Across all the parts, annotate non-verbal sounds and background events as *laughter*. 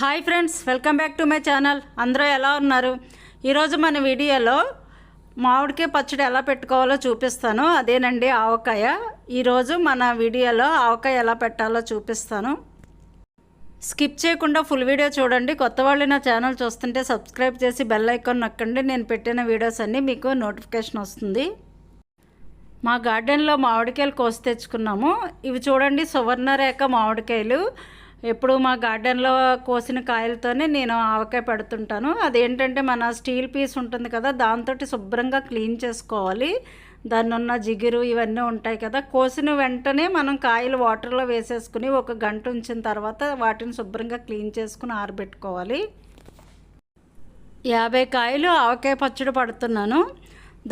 Hi friends welcome back to my channel. అందరూ ఎలా ఉన్నారు? ఈరోజు మన వీడియోలో మామిడికాయ పచ్చడి ఎలా పెట్టుకోవాలో చూపిస్తాను. అదేనండి ఆవకాయ. ఈరోజు మన వీడియోలో ఆవకాయ ఎలా పెట్టాలో చూపిస్తాను. స్కిప్ చేయకుండా ఫుల్ వీడియో చూడండి. కొత్త వాళ్ళు నా ఛానల్ చూస్తుంటే సబ్స్క్రైబ్ చేసి బెల్ ఐకాన్ నొక్కండి. నేను పెట్టిన వీడియోస్ అన్నీ మీకు నోటిఫికేషన్ వస్తుంది. మా గార్డెన్లో మామిడికాయలు కోసి తెచ్చుకున్నాము. ఇవి చూడండి సువర్ణరేఖ మామిడికాయలు. ఎప్పుడు మా గార్డెన్లో కోసిన కాయలతోనే నేను ఆవకాయ పెడుతుంటాను. అదేంటంటే మన స్టీల్ పీస్ ఉంటుంది కదా దాంతో శుభ్రంగా క్లీన్ చేసుకోవాలి. దాన్ని ఉన్న జిగురు ఇవన్నీ ఉంటాయి కదా కోసిన వెంటనే మనం కాయలు వాటర్లో వేసేసుకుని ఒక గంట ఉంచిన తర్వాత వాటిని శుభ్రంగా క్లీన్ చేసుకుని ఆరబెట్టుకోవాలి. యాభై కాయలు ఆవకాయ పచ్చడి పడుతున్నాను.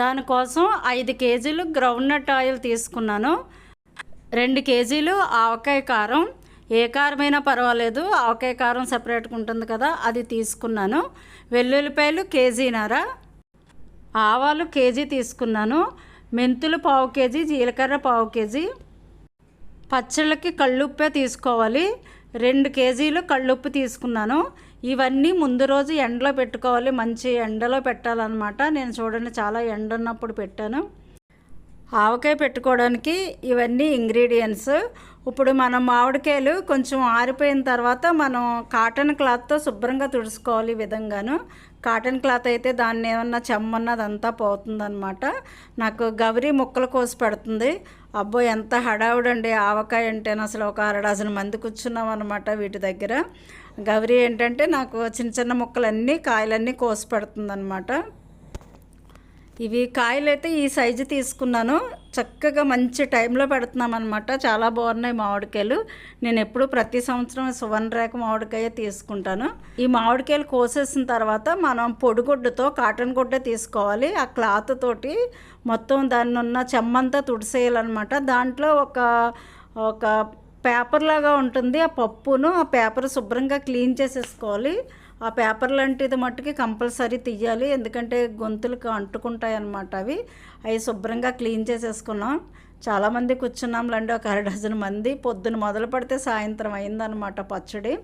దానికోసం ఐదు కేజీలు గ్రౌండ్ నట్ ఆయిల్ తీసుకున్నాను. రెండు కేజీలు ఆవకాయ కారం ఏ కారమైనా పర్వాలేదు ఆవకాయ కారం సపరేట్గా ఉంటుంది కదా అది తీసుకున్నాను. వెల్లుల్లిపాయలు కేజీనర ఆవాలు కేజీ తీసుకున్నాను. మెంతులు పావు కేజీ జీలకర్ర పావు కేజీ. పచ్చళ్ళకి కళ్ళుప్పే తీసుకోవాలి. రెండు కేజీలు కళ్ళుప్పు తీసుకున్నాను. ఇవన్నీ ముందు రోజు ఎండలో పెట్టుకోవాలి. మంచి ఎండలో పెట్టాలన్నమాట. నేను చూడండి చాలా ఎండ ఉన్నప్పుడు పెట్టాను. ఆవకాయ పెట్టుకోవడానికి ఇవన్నీ ఇంగ్రీడియంట్స్. ఇప్పుడు మనం మామిడికాయలు కొంచెం ఆరిపోయిన తర్వాత మనం కాటన్ క్లాత్తో శుభ్రంగా తుడుచుకోవాలి ఈ విధంగాను. కాటన్ క్లాత్ అయితే దాన్ని ఏమన్నా చెమ్మన్నదంతా పోతుందనమాట నాకు గౌరీ ముక్కలు కోసి పెడుతుంది. అబ్బో ఎంత హడావుడండి ఆవకాయ అంటే అసలు ఒక అర డజన్ మంది కూర్చున్నాం అనమాట వీటి దగ్గర. గౌరీ ఏంటంటే నాకు చిన్న చిన్న ముక్కలన్నీ కాయలన్నీ కోసి పెడుతుంది ఇవి కాయలు అయితే ఈ సైజు తీసుకున్నాను. చక్కగా మంచి టైంలో పెడుతున్నాం అనమాట చాలా బాగున్నాయి మామిడికాయలు. నేను ఎప్పుడు ప్రతి సంవత్సరం సువర్ణ రేఖ మామిడికాయ తీసుకుంటాను. ఈ మామిడికాయలు కోసేసిన తర్వాత మనం పొడిగుడ్డతో కాటన్ గుడ్డ తీసుకోవాలి. ఆ క్లాత్ తోటి మొత్తం దాన్ని ఉన్న చెమ్మంతా తుడిసేయాలన్నమాట. దాంట్లో ఒక ఒక పేపర్ లాగా ఉంటుంది. ఆ పప్పును ఆ పేపర్ శుభ్రంగా క్లీన్ చేసేసుకోవాలి. ఆ పేపర్ లాంటిది మట్టుకి కంపల్సరీ తీయాలి. ఎందుకంటే గొంతులకు అంటుకుంటాయి అన్నమాట అవి. అవి శుభ్రంగా క్లీన్ చేసేసుకున్నాం. చాలామంది కూర్చున్నాంలండి ఒక అర డజన్ మంది. పొద్దున మొదలు పడితే సాయంత్రం అయిందనమాట పచ్చడి.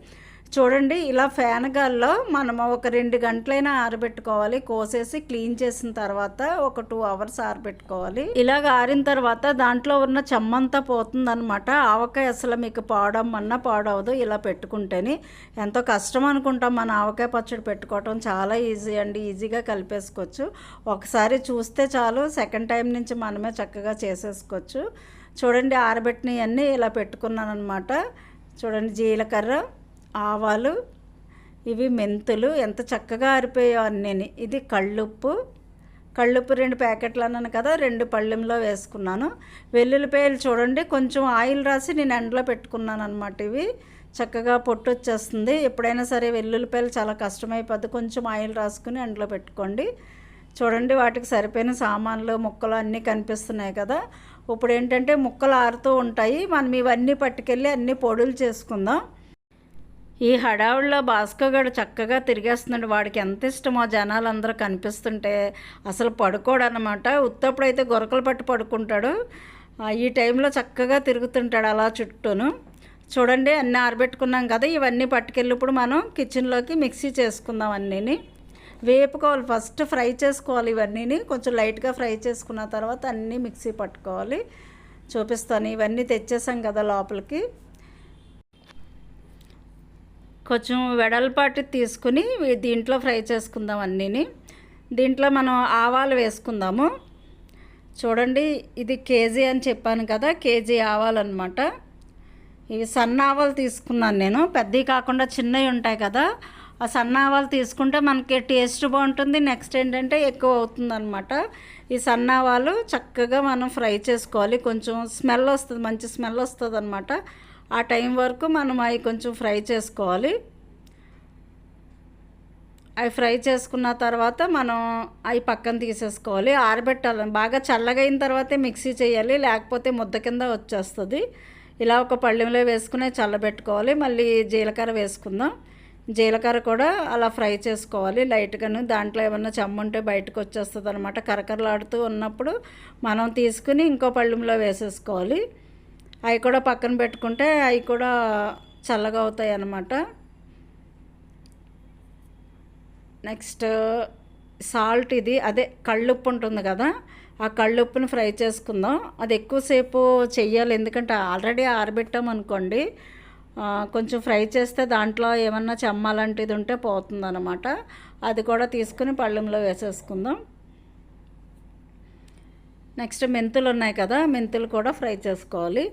చూడండి ఇలా ఫ్యాన్ గాల్లో మనం ఒక రెండు గంటలైనా ఆరబెట్టుకోవాలి. కోసేసి క్లీన్ చేసిన తర్వాత ఒక టూ అవర్స్ ఆరబెట్టుకోవాలి. ఇలాగ ఆరిన తర్వాత దాంట్లో ఉన్న చెమ్మంతా పోతుందనమాట ఆవకాయ అసలు మీకు పాడమన్నా పాడవదు ఇలా పెట్టుకుంటేనే. ఎంతో కష్టం అనుకుంటాం మన ఆవకాయ పచ్చడి పెట్టుకోవటం. చాలా ఈజీ అండి. ఈజీగా కలిపేసుకోవచ్చు. ఒకసారి చూస్తే చాలు సెకండ్ టైం నుంచి మనమే చక్కగా చేసేసుకోవచ్చు. చూడండి ఆరబెట్టినవన్నీ ఇలా పెట్టుకున్నాను అనమాట చూడండి జీలకర్ర ఆవాలు ఇవి మెంతులు ఎంత చక్కగా ఆరిపోయాయో అన్నీ ఇది కళ్ళుప్పు. కళ్ళుప్పు రెండు ప్యాకెట్లు అన్నాను కదా రెండు పళ్ళెంలో వేసుకున్నాను. వెల్లుల్లిపాయలు చూడండి కొంచెం ఆయిల్ రాసి నేను ఎండలో పెట్టుకున్నాను అనమాట ఇవి. చక్కగా పొట్టు వచ్చేస్తుంది. ఎప్పుడైనా సరే వెల్లుల్లిపాయలు చాలా కష్టమైపోద్ది. కొంచెం ఆయిల్ రాసుకుని ఎండలో పెట్టుకోండి. చూడండి వాటికి సరిపోయిన సామాన్లు ముక్కలు అన్నీ కనిపిస్తున్నాయి కదా. ఇప్పుడు ఏంటంటే ముక్కలు ఆరుతూ ఉంటాయి. మనం ఇవన్నీ పట్టుకెళ్ళి అన్నీ పొడులు చేసుకుందాం. ఈ హడావుల్లో భాస్కర్ చక్కగా తిరిగేస్తున్నాడు. వాడికి ఎంత ఇష్టమో జనాలందరూ కనిపిస్తుంటే అసలు పడుకోడు అనమాట ఉత్తప్పుడు అయితే గొరకలు పట్టి పడుకుంటాడు. ఈ టైంలో చక్కగా తిరుగుతుంటాడు అలా చుట్టూను. చూడండి అన్నీ ఆరబెట్టుకున్నాం కదా ఇవన్నీ పట్టుకెళ్ళి ఇప్పుడు మనం కిచెన్లోకి మిక్సీ చేసుకుందాం అన్నీని. వేపుకోవాలి. ఫస్ట్ ఫ్రై చేసుకోవాలి ఇవన్నీని. కొంచెం లైట్గా ఫ్రై చేసుకున్న తర్వాత అన్నీ మిక్సీ పట్టుకోవాలి. చూపిస్తాను. ఇవన్నీ తెచ్చేసాం కదా లోపలికి. కొంచెం వెడల్పాటి తీసుకుని దీంట్లో ఫ్రై చేసుకుందాం అన్నీని. దీంట్లో మనం ఆవాలు వేసుకుందాము. చూడండి ఇది కేజీ అని చెప్పాను కదా కేజీ ఆవాలు అనమాట ఇవి సన్న ఆవాలు తీసుకున్నాను నేను. పెద్దవి కాకుండా చిన్నవి ఉంటాయి కదా ఆ సన్న ఆవాలు తీసుకుంటే మనకి టేస్ట్ బాగుంటుంది. నెక్స్ట్ ఏంటంటే ఎక్కువ అవుతుంది అనమాట ఈ సన్న ఆవాలు చక్కగా మనం ఫ్రై చేసుకోవాలి. కొంచెం స్మెల్ వస్తుంది మంచి స్మెల్ వస్తుంది అనమాట ఆ టైం వరకు మనం అవి కొంచెం ఫ్రై చేసుకోవాలి. అవి ఫ్రై చేసుకున్న తర్వాత మనం అవి పక్కన తీసేసుకోవాలి. ఆరబెట్టాలి. బాగా చల్లగైన తర్వాతే మిక్సీ చేయాలి. లేకపోతే ముద్ద కింద వచ్చేస్తుంది. ఇలా ఒక పళ్ళెంలో వేసుకుని చల్లబెట్టుకోవాలి. మళ్ళీ జీలకర్ర వేసుకుందాం. జీలకర్ర కూడా అలా ఫ్రై చేసుకోవాలి. లైట్గాను దాంట్లో ఏమన్నా చెమ్మంటే బయటకు వచ్చేస్తుంది అనమాట కరకరలాడుతూ ఉన్నప్పుడు మనం తీసుకుని ఇంకో పళ్ళెంలో వేసేసుకోవాలి. అవి కూడా పక్కన పెట్టుకుంటే అవి కూడా చల్లగా అవుతాయి అన్నమాట. నెక్స్ట్ సాల్ట్ ఇది. అదే కళ్ళుప్పు ఉంటుంది కదా ఆ కళ్ళుప్పుని ఫ్రై చేసుకుందాం. అది ఎక్కువసేపు చెయ్యాలి ఎందుకంటే ఆల్రెడీ ఆరబెట్టాం అనుకోండి. కొంచెం ఫ్రై చేస్తే దాంట్లో ఏమన్నా చెమ్మ లాంటిది ఉంటే పోతుంది అనమాట అది కూడా తీసుకుని పళ్ళెంలో వేసేసుకుందాం. నెక్స్ట్ మెంతులు ఉన్నాయి కదా మెంతులు కూడా ఫ్రై చేసుకోవాలి.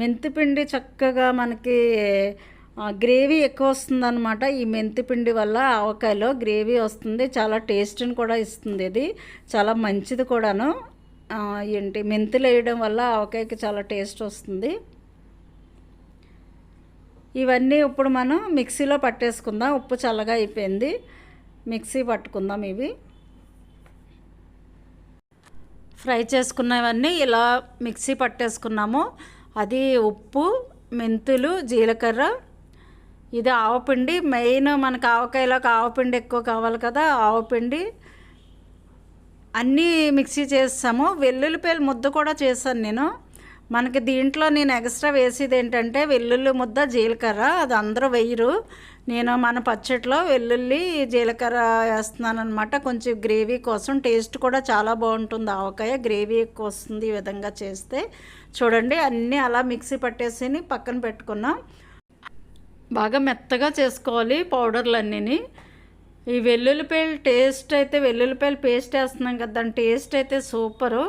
మెంతిపిండి చక్కగా మనకి గ్రేవీ ఎక్కువ వస్తుందన్నమాట. ఈ మెంతిపిండి వల్ల ఆవకాయలో గ్రేవీ వస్తుంది చాలా టేస్ట్ని కూడా ఇస్తుంది ఇది చాలా మంచిది కూడాను. ఏంటి మెంతులు వేయడం వల్ల ఆవకాయకి చాలా టేస్ట్ వస్తుంది. ఇవన్నీ ఇప్పుడు మనం మిక్సీలో పట్టేసుకుందాం ఉప్పు చల్లగా అయిపోయింది. మిక్సీ పట్టుకుందాం ఇవి. ఫ్రై చేసుకున్నవన్నీ ఇలా మిక్సీ పట్టేసుకున్నాము. అది ఉప్పు మెంతులు జీలకర్ర. ఇది ఆవపిండి మెయిన్ మనకు ఆవకాయలోకి ఆవపిండి ఎక్కువ కావాలి కదా ఆవపిండి అన్నీ మిక్సీ చేస్తాము. వెల్లుల్లిపాయలు ముద్ద కూడా చేశాను నేను. మనకి దీంట్లో నేను ఎక్స్ట్రా వేసేది ఏంటంటే వెల్లుల్లి ముద్ద జీలకర్ర అది అందరూ వేయరు. నేను మన పచ్చట్లో వెల్లుల్లి జీలకర్ర వేస్తున్నాను అనమాట కొంచెం గ్రేవీ కోసం. టేస్ట్ కూడా చాలా బాగుంటుంది. ఆవకాయ గ్రేవీ ఎక్కువ వస్తుంది ఈ విధంగా చేస్తే. చూడండి అన్నీ అలా మిక్సీ పట్టేసి పక్కన పెట్టుకున్నాం. బాగా మెత్తగా చేసుకోవాలి పౌడర్లన్నీ ఈ వెల్లుల్లిపాయలు టేస్ట్ అయితే వెల్లుల్లిపాయలు పేస్ట్ వేస్తున్నాం కదా దాని టేస్ట్ అయితే సూపరు.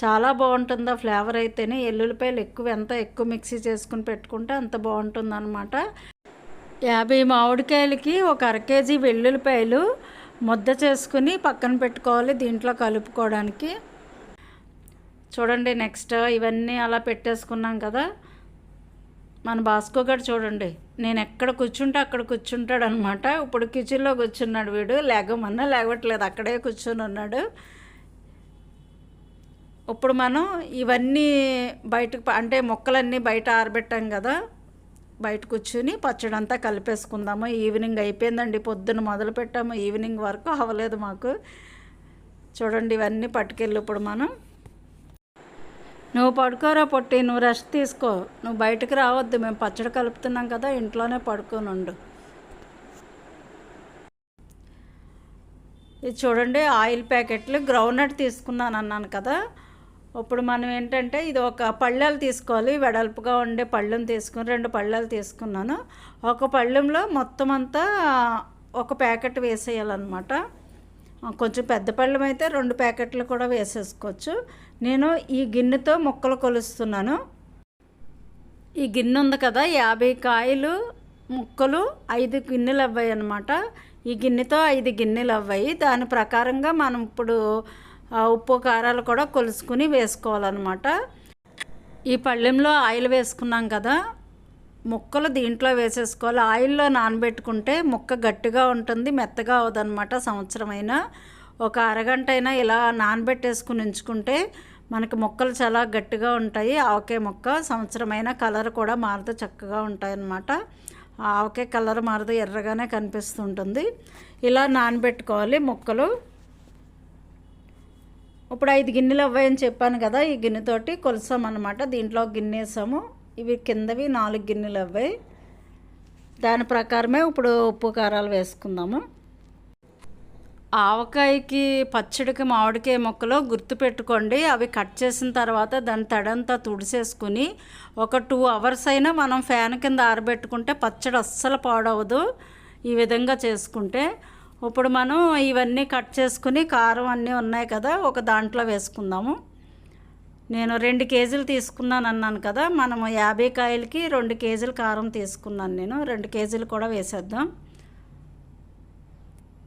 చాలా బాగుంటుంది ఆ ఫ్లేవర్ అయితేనే ఎల్లుల్లిపాయలు ఎక్కువ ఎంత ఎక్కువ మిక్సీ చేసుకుని పెట్టుకుంటే అంత బాగుంటుంది అనమాట యాభై మామిడికాయలకి ఒక అర కేజీ వెల్లుల్లిపాయలు ముద్ద చేసుకుని పక్కన పెట్టుకోవాలి దీంట్లో కలుపుకోవడానికి. చూడండి నెక్స్ట్ ఇవన్నీ అలా పెట్టేసుకున్నాం కదా. మన భాస్కో గారు చూడండి నేను ఎక్కడ కూర్చుంటే అక్కడ కూర్చుంటాడు అనమాట ఇప్పుడు కిచెన్లో కూర్చున్నాడు వీడు లేగమన్నా లేవట్లేదు అక్కడే కూర్చొని ఉన్నాడు. ఇప్పుడు మనం ఇవన్నీ బయటకు అంటే మొక్కలన్నీ బయట ఆరబెట్టాం కదా బయట కూర్చుని పచ్చడి అంతా కలిపేసుకుందాము. ఈవినింగ్ అయిపోయిందండి పొద్దున్న మొదలు పెట్టాము ఈవినింగ్ వరకు అవ్వలేదు మాకు. చూడండి ఇవన్నీ పట్టుకెళ్ళి ఇప్పుడు మనం. నువ్వు పడుకోరా పొట్టి నువ్వు రెస్ట్ తీసుకో. నువ్వు బయటకు రావద్దు మేము పచ్చడి కలుపుతున్నాం కదా ఇంట్లోనే పడుకోనుండు ఇది చూడండి ఆయిల్ ప్యాకెట్లు గ్రౌండ్నట్ తీసుకున్నాను అన్నాను కదా. ఇప్పుడు మనం ఏంటంటే ఇది ఒక పళ్ళెలు తీసుకోవాలి. వెడల్పుగా ఉండే పళ్ళెం తీసుకుని రెండు పళ్ళెలు తీసుకున్నాను. ఒక పళ్ళెంలో మొత్తం అంతా ఒక ప్యాకెట్ వేసేయాలన్నమాట. కొంచెం పెద్ద పళ్ళెం అయితే రెండు ప్యాకెట్లు కూడా వేసేసుకోవచ్చు. నేను ఈ గిన్నెతో ముక్కలు కొలుస్తున్నాను. ఈ గిన్నె ఉంది కదా యాభై కాయలు ముక్కలు ఐదు గిన్నెలు అవ్వాయి అనమాట ఈ గిన్నెతో ఐదు గిన్నెలు అవ్వాయి. దాని ప్రకారంగా మనం ఇప్పుడు ఉప్పు కారాలు కూడా కొలుసుకుని వేసుకోవాలన్నమాట. ఈ పళ్ళెంలో ఆయిల్ వేసుకున్నాం కదా ముక్కలు దీంట్లో వేసేసుకోవాలి. ఆయిల్లో నానబెట్టుకుంటే ముక్క గట్టిగా ఉంటుంది మెత్తగా అవదనమాట సంవత్సరమైనా. ఒక అరగంట అయినా ఇలా నానబెట్టేసుకుని ఉంచుకుంటే మనకి మొక్కలు చాలా గట్టిగా ఉంటాయి. ఆవకాయ మొక్క సంవత్సరమైన కలర్ కూడా మారుతూ చక్కగా ఉంటాయన్నమాట. ఆవకాయ కలర్ మారుతూ ఎర్రగానే కనిపిస్తుంటుంది. ఇలా నానబెట్టుకోవాలి ముక్కలు. ఇప్పుడు ఐదు గిన్నెలు అవ్వాయని చెప్పాను కదా ఈ గిన్నెతోటి కొలుసామన్నమాట దీంట్లో ఒక గిన్నె వేసాము ఇవి కిందవి నాలుగు గిన్నెలు అవ్వాయి. దాని ప్రకారమే ఇప్పుడు ఉప్పు కారాలు వేసుకుందాము. ఆవకాయకి పచ్చడికి మామిడికాయ మొక్కలు గుర్తుపెట్టుకోండి అవి కట్ చేసిన తర్వాత దాని తడంతా తుడిసేసుకుని ఒక టూ అవర్స్ అయినా మనం ఫ్యాన్ కింద ఆరబెట్టుకుంటే పచ్చడి అస్సలు పాడవదు. ఈ విధంగా చేసుకుంటే ఇప్పుడు మనం ఇవన్నీ కట్ చేసుకుని కారం అన్నీ ఉన్నాయి కదా ఒక దాంట్లో వేసుకుందాము. నేను రెండు కేజీలు తీసుకున్నాను అన్నాను కదా మనము యాభై కాయలకి రెండు కేజీలు కారం తీసుకున్నాను నేను రెండు కేజీలు కూడా వేసేద్దాం.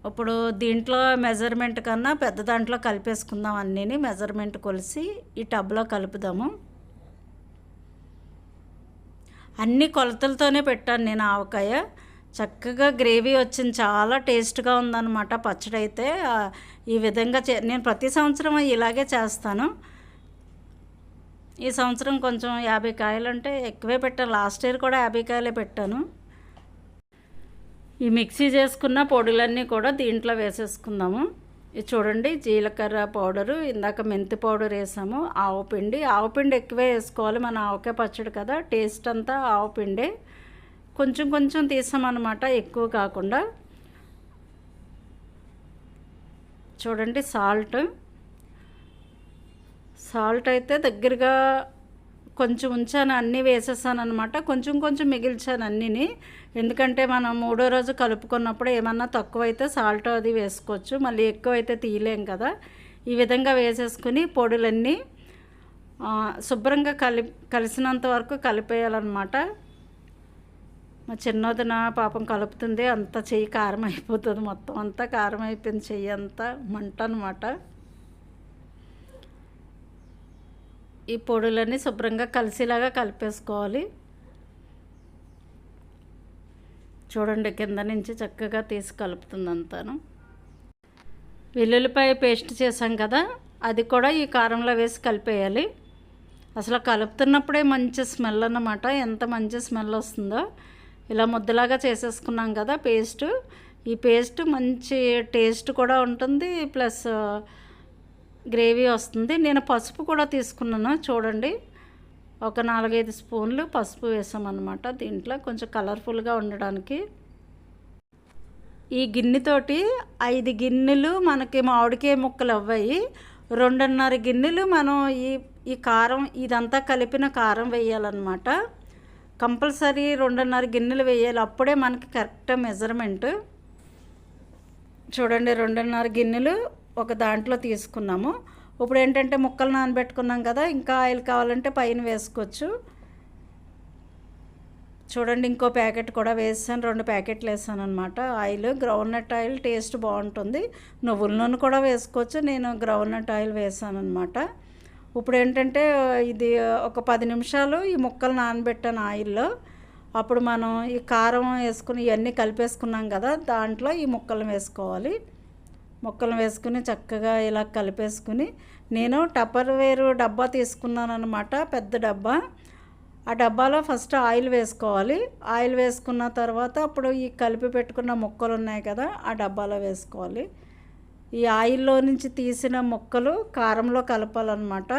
ఇప్పుడు దీంట్లో మెజర్మెంట్ కన్నా పెద్ద దాంట్లో కలిపేసుకుందాం అన్నీ మెజర్మెంట్ కొలిసి ఈ టబ్లో కలుపుదాము. అన్ని కొలతలతోనే పెట్టాను నేను ఆవకాయ. చక్కగా గ్రేవీ వచ్చింది. చాలా టేస్ట్గా ఉందన్నమాట పచ్చడి అయితే ఈ విధంగా చే నేను ప్రతి సంవత్సరం ఇలాగే చేస్తాను. ఈ సంవత్సరం కొంచెం యాభై కాయలు అంటే ఎక్కువే పెట్టాను లాస్ట్ ఇయర్ కూడా యాభై కాయలే పెట్టాను. ఈ మిక్సీ చేసుకున్న పొడులన్నీ కూడా దీంట్లో వేసేసుకుందాము. ఇది చూడండి జీలకర్ర పౌడరు ఇందాక మెంతి పౌడర్ వేసాము. ఆవు పిండి ఆవు పిండి ఎక్కువే వేసుకోవాలి. మన ఆవకాయ పచ్చడి కదా టేస్ట్ అంతా ఆవు పిండే. కొంచెం కొంచెం తీసామన్నమాట. ఎక్కువ కాకుండా చూడండి సాల్ట్. సాల్ట్ అయితే దగ్గరగా కొంచెం ఉంచాను అన్నీ వేసేసాను అనమాట కొంచెం కొంచెం మిగిల్చాను అన్నీని. ఎందుకంటే మనం మూడో రోజు కలుపుకున్నప్పుడు ఏమన్నా తక్కువైతే సాల్ట్ అది వేసుకోవచ్చు. మళ్ళీ ఎక్కువైతే తీయలేం కదా. ఈ విధంగా వేసేసుకుని పొడులన్నీ శుభ్రంగా కలి కలిసినంత వరకు కలిపేయాలన్నమాట. మా చిన్నదిన పాపం కలుపుతుంది అంత చెయ్యి కారం అయిపోతుంది మొత్తం. అంతా కారం అయిపోయింది చెయ్యి అంతా మంట అనమాట ఈ పొడులన్నీ శుభ్రంగా కలిసేలాగా కలిపేసుకోవాలి. చూడండి కింద నుంచి చక్కగా తీసి కలుపుతుంది అంతాను వెల్లుల్లిపాయ పేస్ట్ చేసాం కదా అది కూడా ఈ కారంలో వేసి కలిపేయాలి. అసలు కలుపుతున్నప్పుడే మంచి స్మెల్ అన్నమాట. ఎంత మంచి స్మెల్ వస్తుందో. ఇలా ముద్దలాగా చేసేసుకున్నాం కదా పేస్ట్. ఈ పేస్ట్ మంచి టేస్ట్ కూడా ఉంటుంది ప్లస్ గ్రేవీ వస్తుంది. నేను పసుపు కూడా తీసుకున్నాను చూడండి. ఒక నాలుగైదు స్పూన్లు పసుపు వేసామన్నమాట దీంట్లో కొంచెం కలర్ఫుల్గా ఉండడానికి. ఈ గిన్నెతోటి ఐదు గిన్నెలు మనకి మామిడికాయ ముక్కలు అవ్వాయి. రెండున్నర గిన్నెలు మనం ఈ ఈ కారం ఇదంతా కలిపిన కారం వేయాలన్నమాట. కంపల్సరీ రెండున్నర గిన్నెలు వేయాలి. అప్పుడే మనకి కరెక్ట్ మెజర్మెంట్. చూడండి రెండున్నర గిన్నెలు ఒక దాంట్లో తీసుకున్నాము. ఇప్పుడు ఏంటంటే ముక్కలు నానబెట్టుకున్నాం కదా ఇంకా ఆయిల్ కావాలంటే పైన వేసుకోవచ్చు. చూడండి ఇంకో ప్యాకెట్ కూడా వేసాను. రెండు ప్యాకెట్లు వేసాను అనమాట ఆయిల్ గ్రౌండ్నట్ ఆయిల్ టేస్ట్ బాగుంటుంది. నువ్వుల నూనె కూడా వేసుకోవచ్చు. నేను గ్రౌండ్నట్ ఆయిల్ వేసాను అనమాట ఇప్పుడు ఏంటంటే ఇది ఒక పది నిమిషాలు ఈ ముక్కలు నానబెట్టాను ఆయిల్లో. అప్పుడు మనం ఈ కారం వేసుకుని ఇవన్నీ కలిపేసుకున్నాం కదా దాంట్లో ఈ ముక్కలు వేసుకోవాలి. ముక్కలు వేసుకుని చక్కగా ఇలా కలిపేసుకుని నేను టప్పర్ వేరు డబ్బా తీసుకున్నాను అనమాట పెద్ద డబ్బా. ఆ డబ్బాలో ఫస్ట్ ఆయిల్ వేసుకోవాలి. ఆయిల్ వేసుకున్న తర్వాత అప్పుడు ఈ కలిపి పెట్టుకున్న ముక్కలు ఉన్నాయి కదా ఆ డబ్బాలో వేసుకోవాలి. ఈ ఆయిల్లో నుంచి తీసిన ముక్కలు కారంలో కలపాలన్నమాట.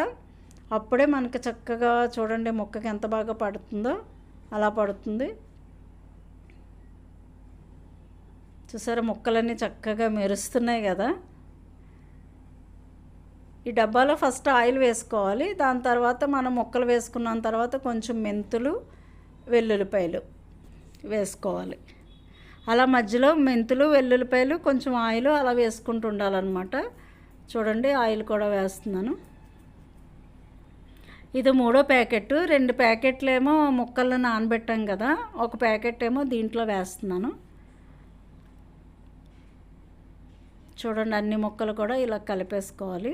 అప్పుడే మనకి చక్కగా చూడండి ముక్కకి ఎంత బాగా పడుతుందో అలా పడుతుంది. చూసారా ముక్కలన్నీ చక్కగా మెరుస్తున్నాయి కదా. ఈ డబ్బాలో ఫస్ట్ ఆయిల్ వేసుకోవాలి. దాని తర్వాత మనం ముక్కలు వేసుకున్న తర్వాత కొంచెం మెంతులు వెల్లుల్లిపాయలు వేసుకోవాలి. అలా మధ్యలో మెంతులు వెల్లుల్లిపాయలు కొంచెం ఆయిల్ అలా వేసుకుంటూ ఉండాలన్నమాట. చూడండి ఆయిల్ కూడా వేస్తున్నాను. ఇది మూడో ప్యాకెట్ రెండు ప్యాకెట్లు ఏమో ముక్కల్లో నానబెట్టాం కదా ఒక ప్యాకెట్ ఏమో దీంట్లో వేస్తున్నాను. చూడండి అన్ని ముక్కలు కూడా ఇలా కలిపేసుకోవాలి.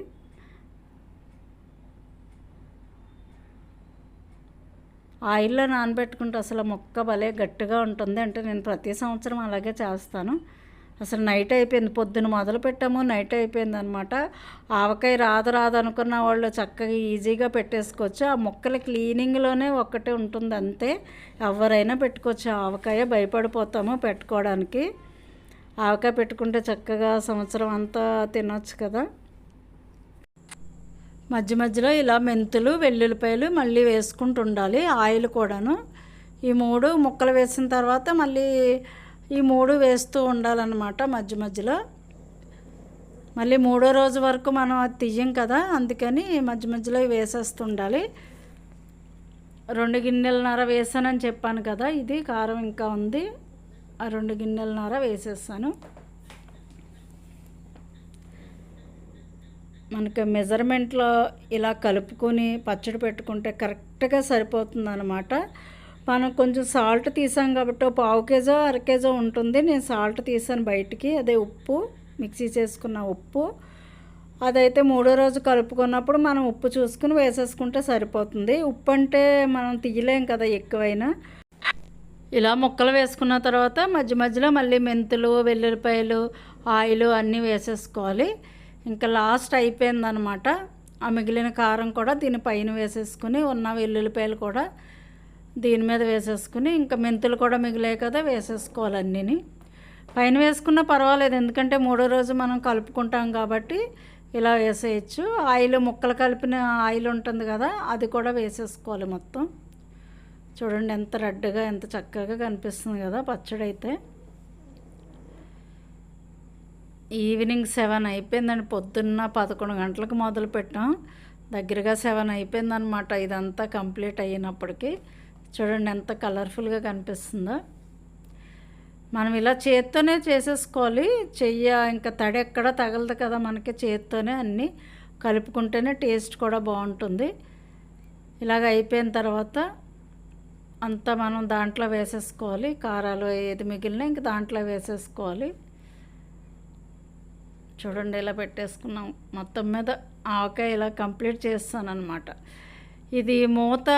ఆయిల్లో నానబెట్టుకుంటే అసలు ముక్క భలే గట్టిగా ఉంటుంది అంటే నేను ప్రతి సంవత్సరం అలాగే చేస్తాను. అసలు నైట్ అయిపోయింది పొద్దున మొదలు పెట్టాము నైట్ అయిపోయింది అనమాట ఆవకాయ రాదు రాదు అనుకున్న వాళ్ళు చక్కగా ఈజీగా పెట్టేసుకోవచ్చు. ఆ మొక్కల క్లీనింగ్లోనే ఒక్కటే ఉంటుంది అంతే. ఎవరైనా పెట్టుకోవచ్చు. ఆవకాయ భయపడిపోతాము పెట్టుకోవడానికి. ఆవకాయ పెట్టుకుంటే చక్కగా సంవత్సరం అంతా తినొచ్చు కదా. మధ్య మధ్యలో ఇలా మెంతులు వెల్లుల్లిపాయలు మళ్ళీ వేసుకుంటూ ఉండాలి ఆయిల్ కూడాను. ఈ మూడు ముక్కలు వేసిన తర్వాత మళ్ళీ ఈ మూడు వేస్తూ ఉండాలన్నమాట మధ్య మధ్యలో. మళ్ళీ మూడో రోజు వరకు మనం అది తీయం కదా అందుకని మధ్య మధ్యలో వేసేస్తూ ఉండాలి రెండు గిన్నెలన్నర వేసానని చెప్పాను కదా ఇది కారం ఇంకా ఉంది. ఆ రెండు గిన్నెలన్నర వేసేస్తాను మనకి మెజర్మెంట్లో ఇలా కలుపుకొని పచ్చడి పెట్టుకుంటే కరెక్ట్గా సరిపోతుంది అనమాట మనం కొంచెం సాల్ట్ తీసాం కాబట్టి పావు కేజో అర కేజో ఉంటుంది. నేను సాల్ట్ తీసాను బయటికి. అదే ఉప్పు మిక్సీ చేసుకున్న ఉప్పు. అదైతే మూడో రోజు కలుపుకున్నప్పుడు మనం ఉప్పు చూసుకుని వేసేసుకుంటే సరిపోతుంది. ఉప్పు అంటే మనం తీయలేం కదా ఎక్కువైనా. ఇలా ముక్కలు వేసుకున్న తర్వాత మధ్య మధ్యలో మళ్ళీ మెంతులు వెల్లుల్లిపాయలు ఆయిల్ అన్నీ వేసేసుకోవాలి. ఇంకా లాస్ట్ అయిపోయిందనమాట. ఆ మిగిలిన కారం కూడా దీని పైన వేసేసుకుని ఉన్న వెల్లుల్లిపాయలు కూడా దీని మీద వేసేసుకుని ఇంకా మెంతులు కూడా మిగిలాయి కదా వేసేసుకోవాలి అన్నీని. పైన వేసుకున్నా పర్వాలేదు ఎందుకంటే మూడో రోజు మనం కలుపుకుంటాం కాబట్టి ఇలా వేసేయచ్చు. ఆయిల్ ముక్కలు కలిపిన ఆయిల్ ఉంటుంది కదా అది కూడా వేసేసుకోవాలి మొత్తం. చూడండి ఎంత రెడ్గా ఎంత చక్కగా కనిపిస్తుంది కదా పచ్చడి అయితే ఈవినింగ్ సెవెన్ అయిపోయిందండి. పొద్దున్న పదకొండు గంటలకు మొదలు పెట్టాం. దగ్గరగా సెవెన్ అయిపోయిందనమాట ఇదంతా కంప్లీట్ అయినప్పటికీ. చూడండి ఎంత కలర్ఫుల్గా కనిపిస్తుందో. మనం ఇలా చేత్తోనే చేసేసుకోవాలి. చెయ్య ఇంకా తడి ఎక్కడ తగలదు కదా మనకి చేత్తోనే అన్నీ. కలుపుకుంటేనే టేస్ట్ కూడా బాగుంటుంది. ఇలాగ అయిపోయిన తర్వాత అంతా మనం దాంట్లో వేసేసుకోవాలి. కారాలు ఏది మిగిలిన ఇంక దాంట్లో వేసేసుకోవాలి. చూడండి ఇలా పెట్టేసుకున్నాం. మొత్తం మీద ఆవకాయ ఇలా కంప్లీట్ చేస్తాను అనమాట ఇది మూత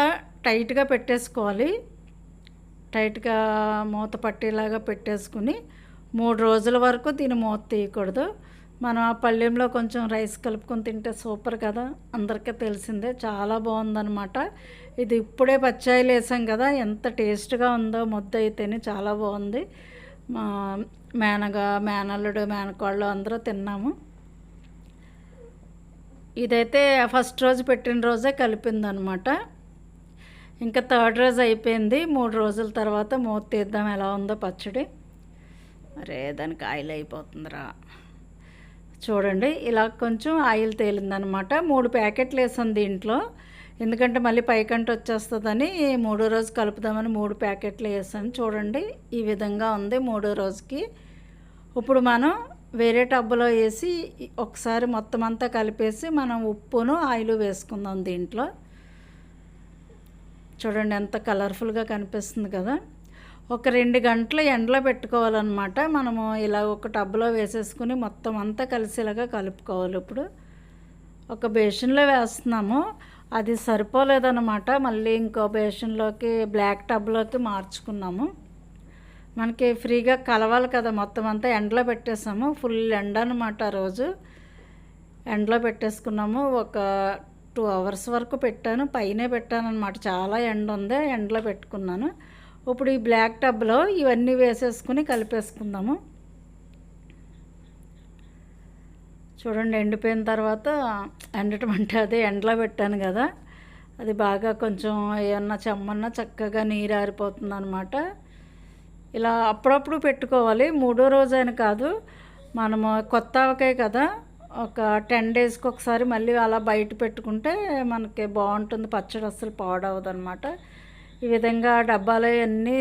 టైట్గా పెట్టేసుకోవాలి. టైట్గా మూత పట్టేలాగా పెట్టేసుకుని మూడు రోజుల వరకు దీన్ని మూత తీయకూడదు. మనం ఆ పళ్ళెంలో కొంచెం రైస్ కలుపుకొని తింటే సూపర్ కదా? అందరికీ తెలిసిందే. చాలా బాగుందనమాట ఇది ఇప్పుడే పచ్చాయిలు వేసాం కదా? ఎంత టేస్ట్గా ఉందో ముద్ద అయితేనే చాలా బాగుంది. మా మేనగా మేనల్లుడు మేనకోళ్ళు అందరూ తిన్నాము. ఇదైతే ఫస్ట్ రోజు పెట్టిన రోజే కలిపిందనమాట. ఇంకా థర్డ్ రోజు అయిపోయింది. మూడు రోజుల తర్వాత మూత తీద్దాం ఎలా ఉందో పచ్చడి. అరే దానికి ఆయిల్ అయిపోతుందిరా. చూడండి ఇలా కొంచెం ఆయిల్ తేలిందనమాట. మూడు ప్యాకెట్లు వేసాను దీంట్లో. ఎందుకంటే మళ్ళీ పైకంట వచ్చేస్తుందని మూడో రోజు కలుపుదామని మూడు ప్యాకెట్లు వేసాను. చూడండి ఈ విధంగా ఉంది మూడో రోజుకి. ఇప్పుడు మనం వేరే టబ్బులో వేసి ఒకసారి మొత్తం అంతా కలిపేసి మనం ఉప్పును ఆయిల్ వేసుకుందాం దీంట్లో. చూడండి ఎంత కలర్ఫుల్గా కనిపిస్తుంది కదా. ఒక రెండు గంటలు ఎండలో పెట్టుకోవాలన్నమాట. మనము ఇలా ఒక టబ్లో వేసేసుకుని మొత్తం అంతా కలిసేలాగా కలుపుకోవాలి ఇప్పుడు. ఒక బేషన్లో వేస్తున్నాము. అది సరిపోలేదన్నమాట. మళ్ళీ ఇంకో బేషన్లోకి బ్లాక్ టబ్లోకి మార్చుకున్నాము. మనకి ఫ్రీగా కలవాలి కదా మొత్తం అంతా. ఎండలో పెట్టేసాము. ఫుల్ ఎండ అనమాట రోజు. ఎండలో పెట్టేసుకున్నాము. ఒక టూ అవర్స్ వరకు పెట్టాను. పైనే పెట్టాను అనమాట చాలా ఎండ ఉంది ఎండలో పెట్టుకున్నాను. ఇప్పుడు ఈ బ్లాక్ టబ్లో ఇవన్నీ వేసేసుకుని కలిపేసుకుందాము. చూడండి ఎండిపోయిన తర్వాత ఎండటం అంటే అదే ఎండలో పెట్టాను కదా. అది బాగా కొంచెం ఏమన్నా చెమ్మన్నా చక్కగా నీరు ఆరిపోతుంది అనమాట ఇలా అప్పుడప్పుడు పెట్టుకోవాలి. మూడో రోజు అని కాదు మనము కొత్త ఆవకాయ కదా. ఒక టెన్ డేస్కి ఒకసారి మళ్ళీ అలా బయట పెట్టుకుంటే మనకి బాగుంటుంది. పచ్చడి అస్సలు పాడవదు అనమాట ఈ విధంగా డబ్బాలో అన్నీ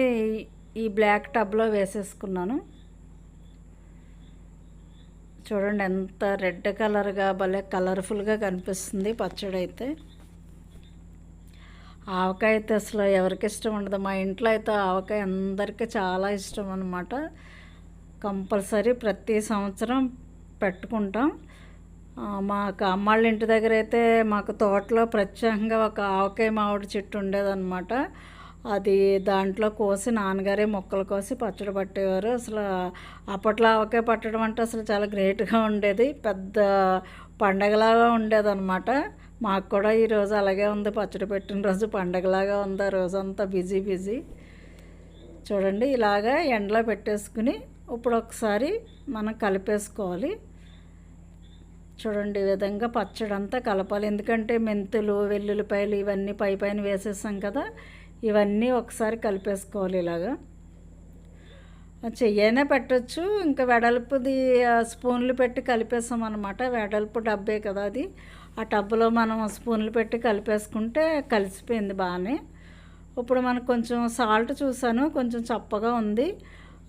ఈ బ్లాక్ టబ్లో వేసేసుకున్నాను. చూడండి ఎంత రెడ్ కలర్గా భలే కలర్ఫుల్గా కనిపిస్తుంది పచ్చడి అయితే ఆవకాయ అయితే అసలు ఎవరికి ఇష్టం ఉండదు. మా ఇంట్లో అయితే ఆవకాయ అందరికీ చాలా ఇష్టం అనమాట కంపల్సరీ ప్రతి సంవత్సరం పెట్టుకుంటాం. మాకు అమ్మాళ్ళ ఇంటి దగ్గర అయితే మాకు తోటలో ప్రత్యేకంగా ఒక ఆవకాయ మామిడి చెట్టు ఉండేదన్నమాట. అది దాంట్లో కోసి నాన్నగారే మొక్కలు కోసి పచ్చడి పట్టేవారు. అసలు అప్పట్లో ఆవకాయ పట్టడం అంటే అసలు చాలా గ్రేట్గా ఉండేది. పెద్ద పండగలాగా ఉండేదన్నమాట. మాకు కూడా ఈరోజు అలాగే ఉంది. పచ్చడి పెట్టిన రోజు పండగలాగా ఉంది. ఆ రోజంతా బిజీ బిజీ. చూడండి ఇలాగా ఎండలో పెట్టేసుకుని ఇప్పుడు ఒకసారి మనం కలిపేసుకోవాలి. చూడండి ఈ విధంగా పచ్చడి అంతా కలపాలి. ఎందుకంటే మెంతులు వెల్లుల్లిపాయలు ఇవన్నీ పై పైన వేసేసాం కదా. ఇవన్నీ ఒకసారి కలిపేసుకోవాలి ఇలాగా. చెయ్యనే పెట్టచ్చు. ఇంకా వెడల్పుది స్పూన్లు పెట్టి కలిపేసాం అనమాట వెడల్పు డబ్బే కదా అది. ఆ టబ్బులో మనం స్పూన్లు పెట్టి కలిపేసుకుంటే కలిసిపోయింది బాగానే. ఇప్పుడు మనకు కొంచెం సాల్ట్ చూసాను. కొంచెం చప్పగా ఉంది.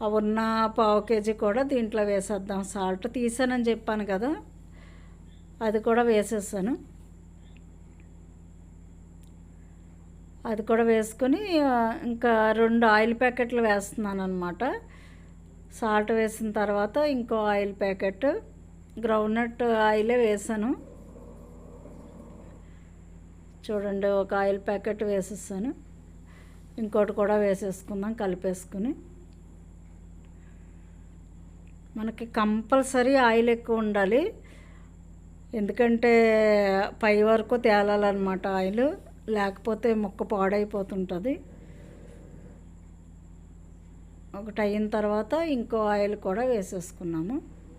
ఉన్న పావు కేజీ కూడా దీంట్లో వేసేద్దాం. సాల్ట్ తీసానని చెప్పాను కదా. అది కూడా వేసేసాను. అది కూడా వేసుకొని ఇంకా రెండు ఆయిల్ ప్యాకెట్లు వేస్తున్నాను అనమాట సాల్ట్ వేసిన తర్వాత ఇంకో ఆయిల్ ప్యాకెట్ గ్రౌండ్నట్ ఆయిలే వేసాను. చూడండి ఒక ఆయిల్ ప్యాకెట్ వేసేసాను. ఇంకోటి కూడా వేసేసుకుందాం కలిపేసుకుని. మనకి కంపల్సరీ ఆయిల్ ఎక్కువ ఉండాలి. ఎందుకంటే పై వరకు తేలాలన్నమాట ఆయిల్. లేకపోతే ముక్క పాడైపోతుంటుంది. ఒకటి అయిన తర్వాత ఇంకో ఆయిల్ కూడా వేసేసుకున్నాము.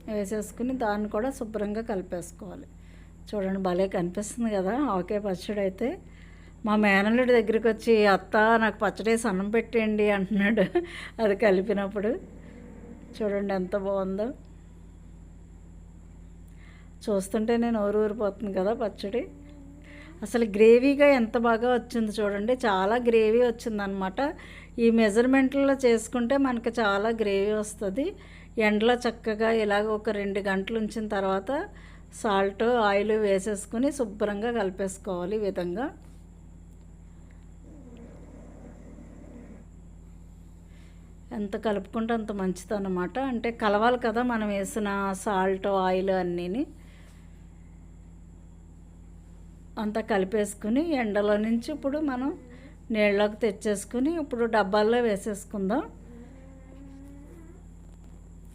వేసేసుకుని దాన్ని కూడా శుభ్రంగా కలిపేసుకోవాలి. చూడండి భలే కనిపిస్తుంది కదా ఆకే పచ్చడి అయితే. మా మేనల్లుడి దగ్గరికి వచ్చి అత్త నాకు పచ్చడి సన్నం పెట్టేయండి అంటున్నాడు అది కలిపినప్పుడు. చూడండి ఎంత బాగుందో. చూస్తుంటే నేను ఊరు ఊరిపోతుంది కదా పచ్చడి. అసలు గ్రేవీగా ఎంత బాగా వచ్చింది చూడండి. చాలా గ్రేవీ వచ్చిందనమాట ఈ మెజర్మెంట్లో చేసుకుంటే మనకి చాలా గ్రేవీ వస్తుంది. ఎండలో చక్కగా ఇలాగ ఒక రెండు గంటలు ఉంచిన తర్వాత సాల్ట్ ఆయిల్ వేసేసుకుని శుభ్రంగా కలిపేసుకోవాలి ఈ విధంగా. ఎంత కలుపుకుంటే అంత మంచిది అంటే కలవాలి కదా మనం వేసిన సాల్ట్ ఆయిల్ అన్నీని. అంతా కలిపేసుకుని ఎండలో నుంచి ఇప్పుడు మనం నీళ్ళలోకి తెచ్చేసుకుని ఇప్పుడు డబ్బాల్లో వేసేసుకుందాం.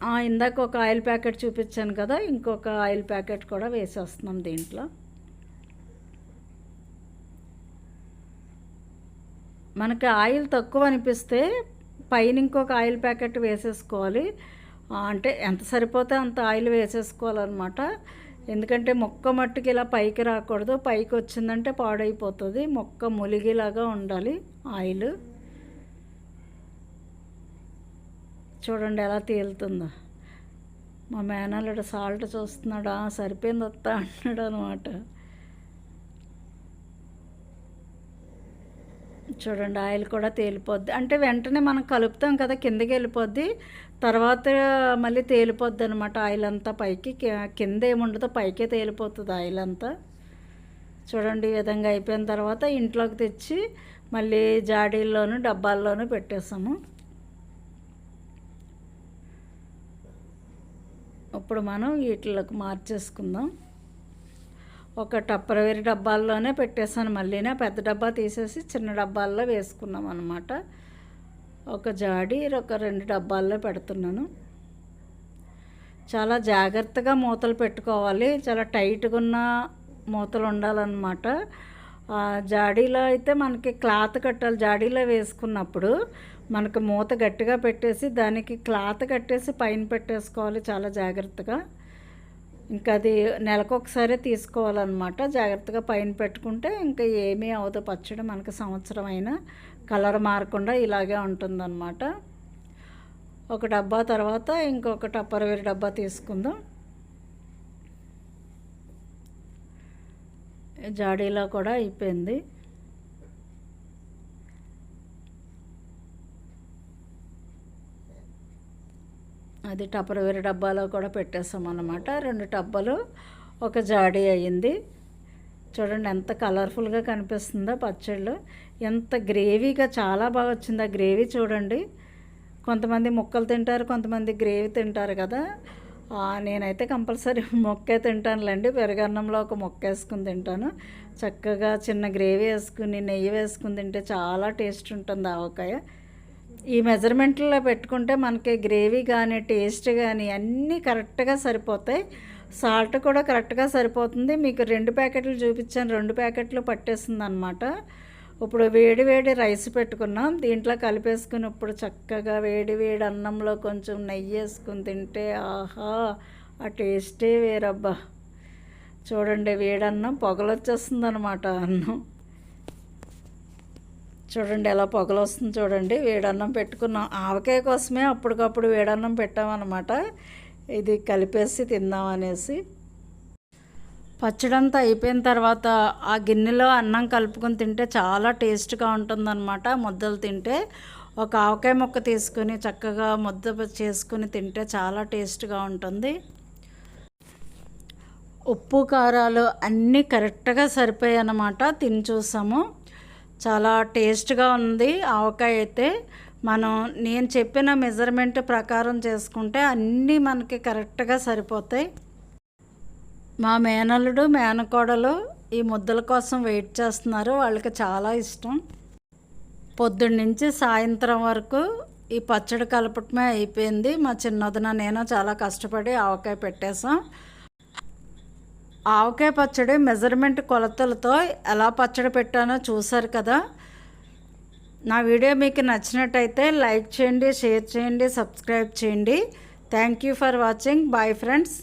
ఆ, ఇందాక ఒక ఆయిల్ ప్యాకెట్ చూపించాను కదా ఇంకొక ఆయిల్ ప్యాకెట్ కూడా వేసేస్తున్నాం దీంట్లో. మనకి ఆయిల్ తక్కువ అనిపిస్తే పైన ఇంకొక ఆయిల్ ప్యాకెట్ వేసేసుకోవాలి. అంటే ఎంత సరిపోతే అంత ఆయిల్ వేసేసుకోవాలన్నమాట. ఎందుకంటే మొక్క మట్టుకి ఇలా పైకి రాకూడదు. పైకి వచ్చిందంటే పాడైపోతుంది. మొక్క ములిగిలాగా ఉండాలి. ఆయిల్. చూడండి ఎలా తేలుతుందో. మా మేనల్లుడు సాల్ట్ చూస్తున్నాడు? సరిపోయింది వస్తా అంటున్నాడు అనమాట చూడండి ఆయిల్ కూడా తేలిపోద్ది. అంటే వెంటనే మనం కలుపుతాం కదా కిందకి వెళ్ళిపోద్ది. తర్వాత మళ్ళీ తేలిపోద్ది అనమాట ఆయిల్ అంతా పైకి కింద ఏముండదో పైకే తేలిపోతుంది ఆయిల్ అంతా చూడండి ఈ విధంగా అయిపోయిన తర్వాత ఇంట్లోకి తెచ్చి మళ్ళీ జాడీల్లోనూ డబ్బాల్లోనూ పెట్టేసాము ఇప్పుడు మనం వీటిలోకి మార్చేసుకుందాం. ఒక టప్పరవేరి డబ్బాల్లోనే పెట్టేసాను మళ్ళీనే పెద్ద డబ్బా తీసేసి చిన్న డబ్బాల్లో వేసుకున్నాం అనమాట ఒక జాడి ఒక రెండు డబ్బాల్లో పెడుతున్నాను. చాలా జాగ్రత్తగా మూతలు పెట్టుకోవాలి. చాలా టైట్గా ఉన్న మూతలు ఉండాలన్నమాట ఆ జాడీలో అయితే మనకి క్లాత్ కట్టాలి. జాడీలో వేసుకున్నప్పుడు మనకు మూత గట్టిగా పెట్టేసి దానికి క్లాత్ కట్టేసి పైన పెట్టేసుకోవాలి చాలా జాగ్రత్తగా. ఇంకా అది నెలకొకసారి తీసుకోవాలన్నమాట. జాగ్రత్తగా పైన పెట్టుకుంటే ఇంకా ఏమీ అవదు. పచ్చడి మనకు సంవత్సరం అయినా కలర్ మారకుండా ఇలాగే ఉంటుందన్నమాట. ఒక డబ్బా తర్వాత ఇంకొక టప్పరవేరు డబ్బా తీసుకుందాం. జాడీలో కూడా అయిపోయింది. అది టప్పరవేరు డబ్బాలో కూడా పెట్టేస్తాం అన్నమాట రెండు టబ్బలు ఒక జాడీ అయ్యింది. చూడండి ఎంత కలర్ఫుల్గా కనిపిస్తుందో పచ్చళ్ళు. ఎంత గ్రేవీగా చాలా బాగా వచ్చింది ఆ గ్రేవీ చూడండి. కొంతమంది ముక్కలు తింటారు కొంతమంది గ్రేవీ తింటారు కదా. నేనైతే కంపల్సరీ *laughs* మొక్కే తింటానులేండి. పెరుగన్నంలో ఒక మొక్క వేసుకుని తింటాను. చక్కగా చిన్న గ్రేవీ వేసుకుని నెయ్యి వేసుకుని తింటే చాలా టేస్ట్ ఉంటుంది ఆవకాయ. ఈ మెజర్మెంట్లో పెట్టుకుంటే మనకి గ్రేవీ కానీ టేస్ట్ కానీ అన్నీ కరెక్ట్గా సరిపోతాయి. సాల్ట్ కూడా కరెక్ట్గా సరిపోతుంది. మీకు రెండు ప్యాకెట్లు చూపించాను. రెండు ప్యాకెట్లు పట్టేస్తుంది అనమాట ఇప్పుడు వేడి వేడి రైస్ పెట్టుకున్నాం. దీంట్లో కలిపేసుకుని ఇప్పుడు చక్కగా వేడి వేడి అన్నంలో కొంచెం నెయ్యి వేసుకుని తింటే ఆహా ఆ టేస్టే వేరబ్బా. చూడండి వేడన్నం పొగలొచ్చేస్తుంది అనమాట అన్నం. చూడండి ఎలా పొగలు వస్తుంది చూడండి. వేడన్నం పెట్టుకున్నాం. ఆవకాయ కోసమే అప్పటికప్పుడు వేడన్నం పెట్టామన్నమాట. ఇది కలిపేసి తిందాం అనేసి. పచ్చడంతా అయిపోయిన తర్వాత ఆ గిన్నెలో అన్నం కలుపుకొని తింటే చాలా టేస్ట్గా ఉంటుందన్నమాట. ముద్దలు తింటే ఒక ఆవకాయ ముక్క తీసుకొని చక్కగా ముద్ద చేసుకుని తింటే చాలా టేస్ట్గా ఉంటుంది. ఉప్పు కారాలు అన్నీ కరెక్ట్గా సరిపోయాయన్నమాట తిని చూసాము. చాలా టేస్ట్గా ఉంది ఆవకాయ అయితే. మనం నేను చెప్పిన మెజర్మెంట్ ప్రకారం చేసుకుంటే అన్నీ మనకి కరెక్ట్గా సరిపోతాయి. మా మేనల్లుడు మేనకోడలు ఈ ముద్దల కోసం వెయిట్ చేస్తున్నారు. వాళ్ళకి చాలా ఇష్టం. పొద్దున్న నుంచి సాయంత్రం వరకు ఈ పచ్చడి కలపటమే అయిపోయింది. మా చిన్నదిన నేను చాలా కష్టపడి ఆవకాయ పెట్టేసాం ఆవకాయ పచ్చడి మెజర్మెంట్ కొలతలతో ఎలా పచ్చడి పెట్టానో చూశారు కదా. నా వీడియో మీకు నచ్చినట్టయితే లైక్ చేయండి షేర్ చేయండి సబ్స్క్రైబ్ చేయండి. Thank you for watching. Bye friends.